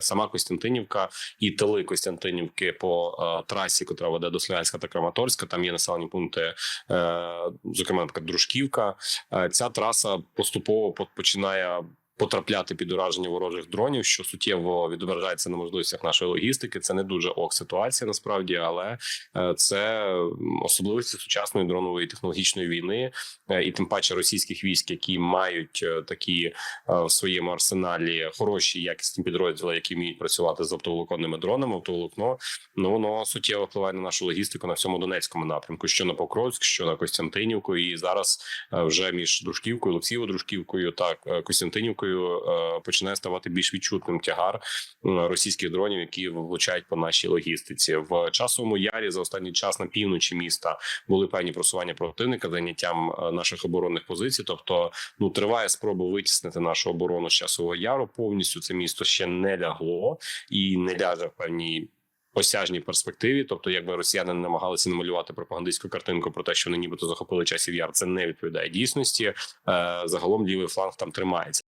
Сама Костянтинівка і тили Костянтинівки по е, трасі, котра веде до Слов'янська та Краматорська. Там є населені пункти, е, зокрема наприклад, Дружківка. Е, ця траса поступово по- починає. Потрапляти під ураження ворожих дронів, що суттєво відображається на можливостях нашої логістики. Це не дуже ок ситуація насправді, але е, це особливості сучасної дронової технологічної війни, е, і тим паче російських військ, які мають е, такі в своєму арсеналі хороші якісні підрозділи, які вміють працювати з оптоволоконними дронами. Оптоволокно ну воно суттєво впливає на нашу логістику на всьому Донецькому напрямку, що на Покровськ, що на Костянтинівку, і зараз вже між Дружківкою, Олексієво-Дружківкою та Костянтинівкою е, починає ставати більш відчутним тягар російських дронів, які влучають по нашій логістиці. В часовому ярі за останній час на півночі міста були певні просування противника заняттям е, наших оборонних позицій. Тобто, ну триває спроба витіснити нашу оборону з часового яру. Повністю це місто ще не лягло і не ляже в певній. Осяжній перспективі, тобто, якби росіяни намагалися намалювати пропагандистську картинку про те, що вони нібито захопили часів яр, це не відповідає дійсності. Е, загалом лівий фланг там тримається.